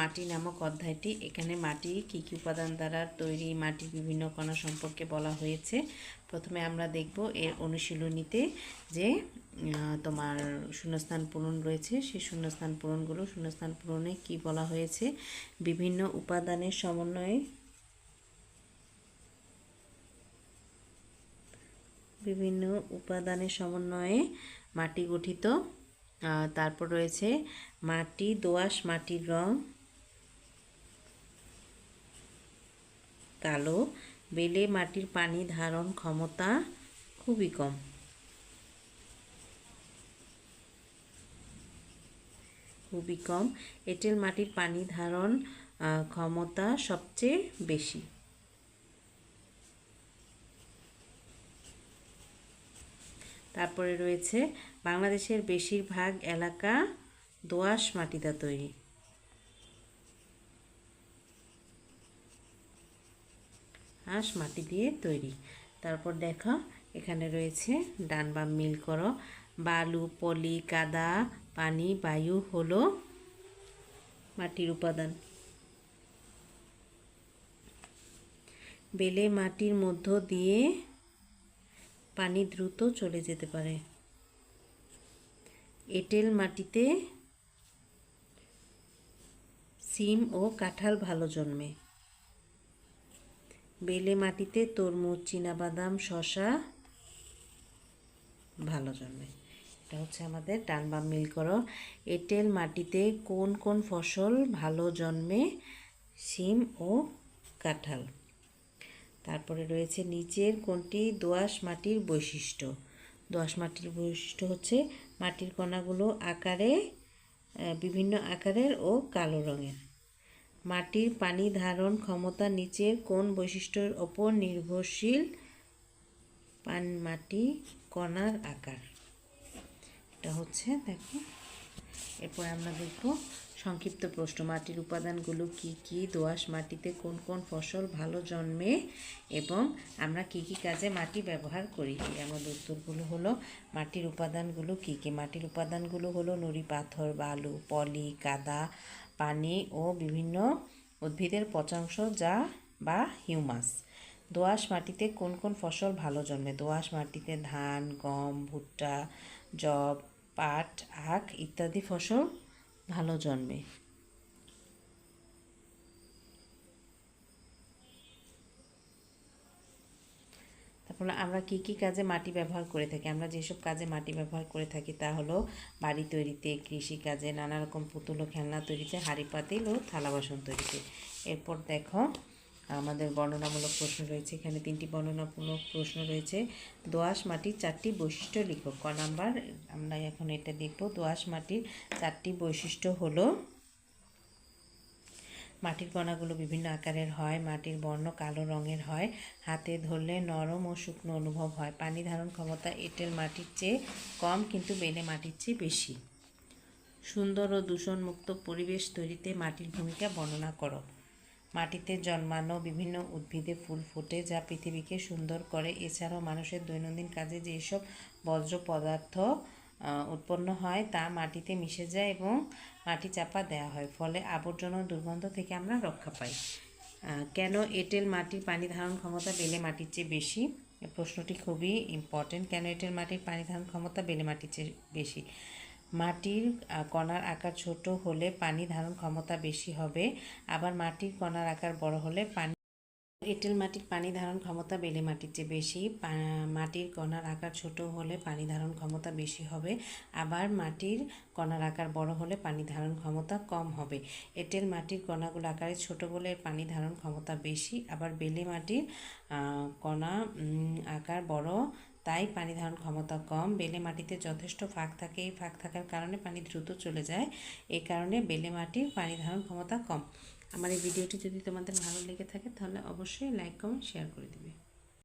মাটি নামক অধ্যায়টি। এখানে মাটি কী কী উপাদান দ্বারা তৈরি মাটির বিভিন্ন কণা সম্পর্কে বলা হয়েছে। প্রথমে আমরা দেখব এর অনুশীলনীতে যে তোমার শূন্যস্থান পূরণ রয়েছে। সেই শূন্যস্থান পূরণগুলো, শূন্যস্থান পূরণে কি বলা হয়েছে? বিভিন্ন উপাদানের সমন্বয়ে বিভিন্ন উপাদানের সমন্বয়ে মাটি গঠিত। তারপর রয়েছে মাটি দোআঁশ, মাটির রং কালো, বেলে মাটির পানি ধারণ ক্ষমতা খুবই কম। খুবই কম। এঁটেল মাটির পানি ধারণ ক্ষমতা সবচেয়ে বেশি। তারপরে রয়েছে বাংলাদেশের বেশিরভাগ এলাকা দোআঁশ মাটিতে তৈরি। আঁশ মাটি দিয়ে তৈরি। তারপর দেখো, এখানে রয়েছে ডান বাম মিল করো। বালু, পলি কাদা পানি, বায়ু হলো মাটির উপাদান। বেলে মাটির মধ্য দিয়ে পানি দ্রুত চলে যেতে পারে। এঁটেল মাটিতে সিম ও কাঁঠাল ভালো জন্মে। বেলে মাটিতে তরমুজ, চীনাবাদাম শশা ভালো জন্মে। এটা হচ্ছে আমাদের ডান বাম মিল করো এঁটেল মাটিতে কোন কোন ফসল ভালো জন্মে? সিম ও কাঁঠাল। তারপরে রয়েছে নিচের কোনটি? দোআঁশ মাটির বৈশিষ্ট্য। দোআঁশ মাটির বৈশিষ্ট্য হচ্ছে মাটির কণাগুলো আকারে বিভিন্ন আকারের ও কালো রঙের। মাটির পানি ধারণ ক্ষমতা নিচের কোন বৈশিষ্ট্যের ওপর নির্ভরশীল পান মাটি কণার আকার। এটা হচ্ছে, দেখো। এরপর আমরা দেখব সংক্ষিপ্ত প্রশ্ন, মাটির উপাদানগুলো কি কি? দোআঁশ মাটিতে কোন কোন ফসল ভালো জন্মে এবং আমরা কি কি কাজে মাটি ব্যবহার করি? আমাদের উত্তরগুলো হলো, মাটির উপাদানগুলো কি কি? মাটির উপাদানগুলো হলো নুড়ি, পাথর, বালু, পলি, কাদা পানি ও বিভিন্ন উদ্ভিদের পচাংশ যা বা হিউমাস। দোআঁশ মাটিতে কোন কোন ফসল ভালো জন্মে? দোআঁশ মাটিতে ধান, গম, ভুট্টা, যব, পাট, আখ ইত্যাদি ফসল ভালো জন্মে। তারপর আমরা কি কি কাজে মাটি ব্যবহার করে থাকি? আমরা যেসব কাজে মাটি ব্যবহার করে থাকি তা হলো বাড়ি তৈরিতে, কৃষি কাজে, নানা রকম পুতুল ও খেলনা তৈরিতে, হাঁড়ি পাতিল ও থালা বাসন তৈরিতে। এরপর দেখো, আমাদের বর্ণনামূলক প্রশ্ন রয়েছে। এখানে তিনটি বর্ণনামূলক প্রশ্ন রয়েছে। দোআঁশ মাটির চারটি বৈশিষ্ট্য লিখো। ক নাম্বার, আমরা এখন এটা দেখব দোআঁশ মাটির চারটি বৈশিষ্ট্য হলো মাটির কণাগুলো বিভিন্ন আকারের হয়, মাটির বর্ণ কালো রঙের হয়। হাতে ধরলে নরম ও শুকনো অনুভব হয়। পানি ধারণ ক্ষমতা এঁটেল মাটির চেয়ে কম, কিন্তু বেলে মাটির চেয়ে বেশি। সুন্দর ও দূষণমুক্ত পরিবেশ তৈরিতে মাটির ভূমিকা বর্ণনা করো। মাটিতে জন্মানো বিভিন্ন উদ্ভিদে ফুল ফোটে, যা পৃথিবীকে সুন্দর করে। এছাড়াও মানুষের দৈনন্দিন কাজে যেসব বজ্র পদার্থ উৎপন্ন হয়, তা মাটিতে মিশে যায় এবং মাটি চাপা দেওয়া হয়, ফলে আবর্জনা দুর্গন্ধ থেকে আমরা রক্ষা পাই। কেন এঁটেল মাটির পানি ধারণ ক্ষমতা বেলে মাটির চেয়ে বেশি? প্রশ্নটি খুবই ইম্পর্টেন্ট কেন এঁটেল মাটির পানি ধারণ ক্ষমতা বেলে মাটির চেয়ে বেশি? মাটির কণার আকার ছোট হলে পানি ধারণ ক্ষমতা বেশি হবে, আবার মাটির কণার আকার বড় হলে পানি এঁটেল মাটির পানি ধারণ ক্ষমতা বেলে মাটির চেয়ে বেশি। মাটির কণার আকার ছোট হলে পানি ধারণ ক্ষমতা বেশি হবে। আবার মাটির কণার আকার বড় হলে পানি ধারণ ক্ষমতা কম হবে। এঁটেল মাটির কণাগুলো আকারে ছোট বলে পানি ধারণ ক্ষমতা বেশি। আবার বেলে মাটির কণা আকার বড়, তাই পানি ধারণ ক্ষমতা কম। বেলে মাটিতে যথেষ্ট ফাঁক থাকে। এই ফাঁক থাকার কারণে পানি দ্রুত চলে যায়। এই কারণে বেলে মাটির পানি ধারণ ক্ষমতা কম। আমার এই ভিডিওটি যদি তোমাদের ভালো লেগে থাকে, তাহলে অবশ্যই লাইক কমেন্ট শেয়ার করে দিবে।